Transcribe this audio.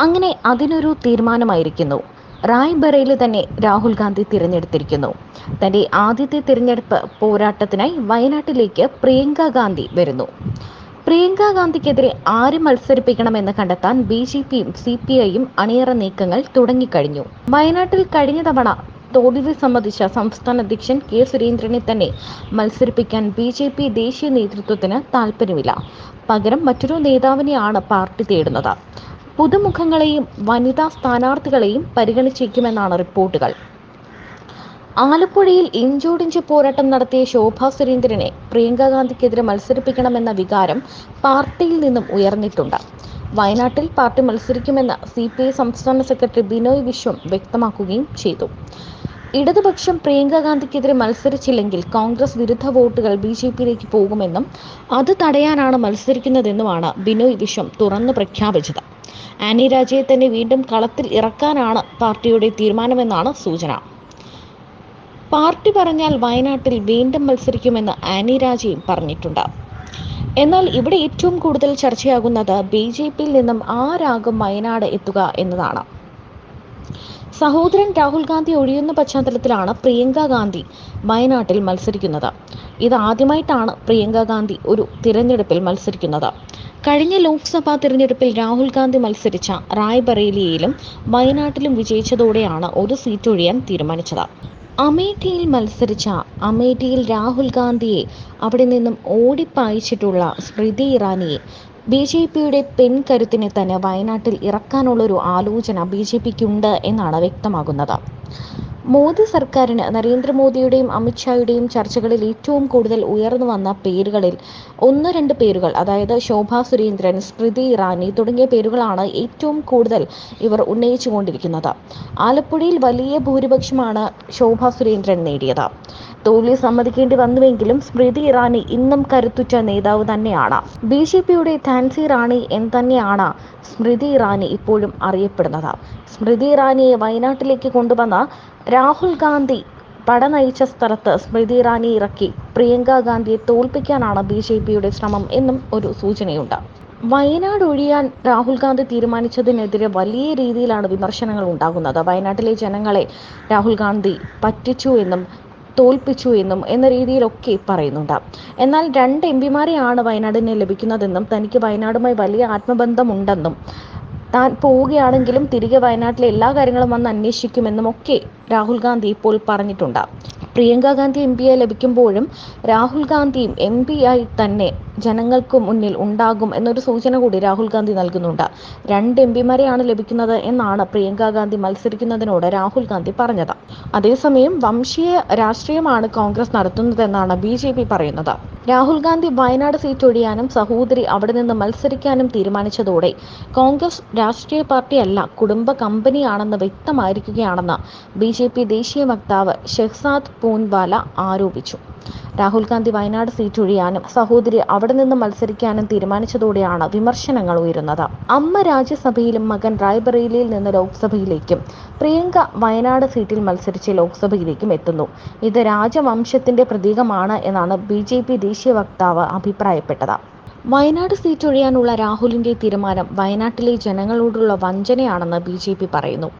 അങ്ങനെ അതിനൊരു തീരുമാനമായിരിക്കുന്നു. റായ്ബറയിൽ തന്നെ രാഹുൽ ഗാന്ധി തിരഞ്ഞെടുത്തിരിക്കുന്നു. തന്റെ ആദ്യത്തെ തിരഞ്ഞെടുപ്പ് പോരാട്ടത്തിനായി വയനാട്ടിലേക്ക് പ്രിയങ്ക ഗാന്ധി വരുന്നു. പ്രിയങ്ക ഗാന്ധിക്കെതിരെ ആര് മത്സരിപ്പിക്കണമെന്ന് കണ്ടെത്താൻ ബി ജെ പിയും സി പി ഐയും അണിയറ നീക്കങ്ങൾ തുടങ്ങിക്കഴിഞ്ഞു. വയനാട്ടിൽ കഴിഞ്ഞ തവണ തോൽവി സംബന്ധിച്ച സംസ്ഥാന അധ്യക്ഷൻ കെ സുരേന്ദ്രനെ തന്നെ മത്സരിപ്പിക്കാൻ ബി ജെ പി ദേശീയ നേതൃത്വത്തിന് താൽപ്പര്യമില്ല. പകരം മറ്റൊരു നേതാവിനെയാണ് പാർട്ടി തേടുന്നത്. പുതുമുഖങ്ങളെയും വനിതാ സ്ഥാനാർത്ഥികളെയും പരിഗണിച്ചേക്കുമെന്നാണ് റിപ്പോർട്ടുകൾ. ആലപ്പുഴയിൽ ഇഞ്ചോടിഞ്ച് പോരാട്ടം നടത്തിയ ശോഭാ സുരേന്ദ്രനെ പ്രിയങ്ക ഗാന്ധിക്കെതിരെ മത്സരിപ്പിക്കണമെന്ന വികാരം പാർട്ടിയിൽ നിന്നും ഉയർന്നിട്ടുണ്ട്. വയനാട്ടിൽ പാർട്ടി മത്സരിക്കുമെന്ന് സി പി ഐ സംസ്ഥാന സെക്രട്ടറി ബിനോയ് വിശ്വം വ്യക്തമാക്കുകയും ചെയ്തു. ഇടതുപക്ഷം പ്രിയങ്ക ഗാന്ധിക്കെതിരെ മത്സരിച്ചില്ലെങ്കിൽ കോൺഗ്രസ് വിരുദ്ധ വോട്ടുകൾ ബി ജെ പിയിലേക്ക് പോകുമെന്നും അത് തടയാനാണ് മത്സരിക്കുന്നതെന്നുമാണ് ബിനോയ് വിശ്വം തുറന്നു പ്രഖ്യാപിച്ചത്. ആനി രാജയെ തന്നെ വീണ്ടും കളത്തിൽ ഇറക്കാനാണ് പാർട്ടിയുടെ തീരുമാനമെന്നാണ് സൂചന. പാർട്ടി പറഞ്ഞാൽ വയനാട്ടിൽ വീണ്ടും മത്സരിക്കുമെന്ന് ആനി രാജയും പറഞ്ഞിട്ടുണ്ട്. എന്നാൽ ഇവിടെ ഏറ്റവും കൂടുതൽ ചർച്ചയാകുന്നത് ബി ജെ പിയിൽ നിന്നും ആരാകും വയനാട് എത്തുക എന്നതാണ്. സഹോദരൻ രാഹുൽ ഗാന്ധി ഒഴിയുന്ന പശ്ചാത്തലത്തിലാണ് പ്രിയങ്ക ഗാന്ധി വയനാട്ടിൽ മത്സരിക്കുന്നത്. ഇതാദ്യമായിട്ടാണ് പ്രിയങ്ക ഗാന്ധി ഒരു തിരഞ്ഞെടുപ്പിൽ മത്സരിക്കുന്നത്. കഴിഞ്ഞ ലോക്സഭാ തിരഞ്ഞെടുപ്പിൽ രാഹുൽ ഗാന്ധി മത്സരിച്ച റായ്ബറേലിയയിലും വയനാട്ടിലും വിജയിച്ചതോടെയാണ് ഒരു സീറ്റ് ഒഴിയാൻ തീരുമാനിച്ചത്. അമേഠിയിൽ മത്സരിച്ച അമേഠിയിൽ രാഹുൽ ഗാന്ധിയെ അവിടെ നിന്നും ഓടിപ്പായിച്ചിട്ടുള്ള സ്മൃതി ഇറാനിയെ ബി ജെ പിയുടെ പെൺകരുത്തിനെ തന്നെ വയനാട്ടിൽ ഇറക്കാനുള്ളൊരു ആലോചന ബി ജെ പിക്കുണ്ട് എന്നാണ് വ്യക്തമാകുന്നത്. മോദി സർക്കാരിന് നരേന്ദ്രമോദിയുടെയും അമിത്ഷായുടെയും ചർച്ചകളിൽ ഏറ്റവും കൂടുതൽ ഉയർന്നു വന്ന പേരുകളിൽ ഒന്ന് രണ്ട് പേരുകൾ അതായത് ശോഭാ സുരേന്ദ്രൻ സ്മൃതി ഇറാനി തുടങ്ങിയ പേരുകളാണ് ഏറ്റവും കൂടുതൽ ഇവർ ഉന്നയിച്ചുകൊണ്ടിരിക്കുന്നത്. ആലപ്പുഴയിൽ വലിയ ഭൂരിപക്ഷമാണ് ശോഭാ സുരേന്ദ്രൻ നേടിയത്. തോൽവി സമ്മതിക്കേണ്ടി വന്നുവെങ്കിലും സ്മൃതി ഇറാനി ഇന്നും കരുത്തുറ്റ നേതാവ് തന്നെയാണ്. ബി ജെ പിയുടെ താൻസി റാണി എന്ന് തന്നെയാണ് സ്മൃതി ഇറാനി ഇപ്പോഴും അറിയപ്പെടുന്നത്. സ്മൃതി ഇറാനിയെ വയനാട്ടിലേക്ക് കൊണ്ടുവന്ന രാഹുൽ ഗാന്ധി പട നയിച്ച സ്ഥലത്ത് സ്മൃതി ഇറാനി ഇറക്കി. പ്രിയങ്ക ഗാന്ധിയെ തോൽപ്പിക്കാനാണ് ബി ജെ പിയുടെ ശ്രമം എന്നും ഒരു സൂചനയുണ്ട്. വയനാട് ഒഴിയാൻ രാഹുൽ ഗാന്ധി തീരുമാനിച്ചതിനെതിരെ വലിയ രീതിയിലാണ് വിമർശനങ്ങൾ ഉണ്ടാകുന്നത്. വയനാട്ടിലെ ജനങ്ങളെ രാഹുൽ ഗാന്ധി പറ്റിച്ചു എന്നും തോൽപ്പിച്ചു എന്നും എന്ന രീതിയിലൊക്കെ പറയുന്നുണ്ട്. എന്നാൽ രണ്ട് എം പിമാരെയാണ് വയനാടിന് ലഭിക്കുന്നതെന്നും തനിക്ക് വയനാടുമായി വലിയ ആത്മബന്ധമുണ്ടെന്നും താൻ പോവുകയാണെങ്കിലും തിരികെ വയനാട്ടിലെ എല്ലാ കാര്യങ്ങളും വന്ന് അന്വേഷിക്കുമെന്നും ഒക്കെ രാഹുൽ ഗാന്ധി ഇപ്പോൾ പറഞ്ഞിട്ടുണ്ട്. പ്രിയങ്ക ഗാന്ധി എം പിയെ ലഭിക്കുമ്പോഴും രാഹുൽ ഗാന്ധിയും എം ആയി തന്നെ ജനങ്ങൾക്ക് മുന്നിൽ ഉണ്ടാകും എന്നൊരു സൂചന കൂടി രാഹുൽ ഗാന്ധി നൽകുന്നുണ്ട്. രണ്ട് എം പിമാരെയാണ് ലഭിക്കുന്നത് എന്നാണ് പ്രിയങ്ക ഗാന്ധി മത്സരിക്കുന്നതിനോട് രാഹുൽ ഗാന്ധി പറഞ്ഞത്. അതേസമയം വംശീയ രാഷ്ട്രീയമാണ് കോൺഗ്രസ് നടത്തുന്നതെന്നാണ് ബി ജെ പി പറയുന്നത്. രാഹുൽ ഗാന്ധി വയനാട് സീറ്റ് ഒഴിയാനും സഹോദരി അവിടെ നിന്ന് മത്സരിക്കാനും തീരുമാനിച്ചതോടെ കോൺഗ്രസ് രാഷ്ട്രീയ പാർട്ടിയല്ല കുടുംബ കമ്പനിയാണെന്ന് വ്യക്തമായിരിക്കുകയാണെന്ന് ബി ജെ പി ദേശീയ വക്താവ് ഷെഹ്സാദ് പൂൻവാല ആരോപിച്ചു. രാഹുൽ ഗാന്ധി വയനാട് സീറ്റ് ഒഴിയാനും സഹോദരി അവിടെ നിന്ന് മത്സരിക്കാനും തീരുമാനിച്ചതോടെയാണ് വിമർശനങ്ങൾ ഉയരുന്നത്. അമ്മ രാജ്യസഭയിലും മകൻ റായ്ബറേലിയിൽ നിന്ന് ലോക്സഭയിലേക്കും പ്രിയങ്ക വയനാട് സീറ്റിൽ മത്സരിച്ച് ലോക്സഭയിലേക്കും എത്തുന്നു. ഇത് രാജവംശത്തിന്റെ പ്രതീകമാണ് എന്നാണ് ബി ജെ പി ദേശീയ വക്താവ് അഭിപ്രായപ്പെട്ടത്. വയനാട് സീറ്റ് ഒഴിയാനുള്ള രാഹുലിന്റെ തീരുമാനം വയനാട്ടിലെ ജനങ്ങളോടുള്ള വഞ്ചനയാണെന്ന് ബി പറയുന്നു.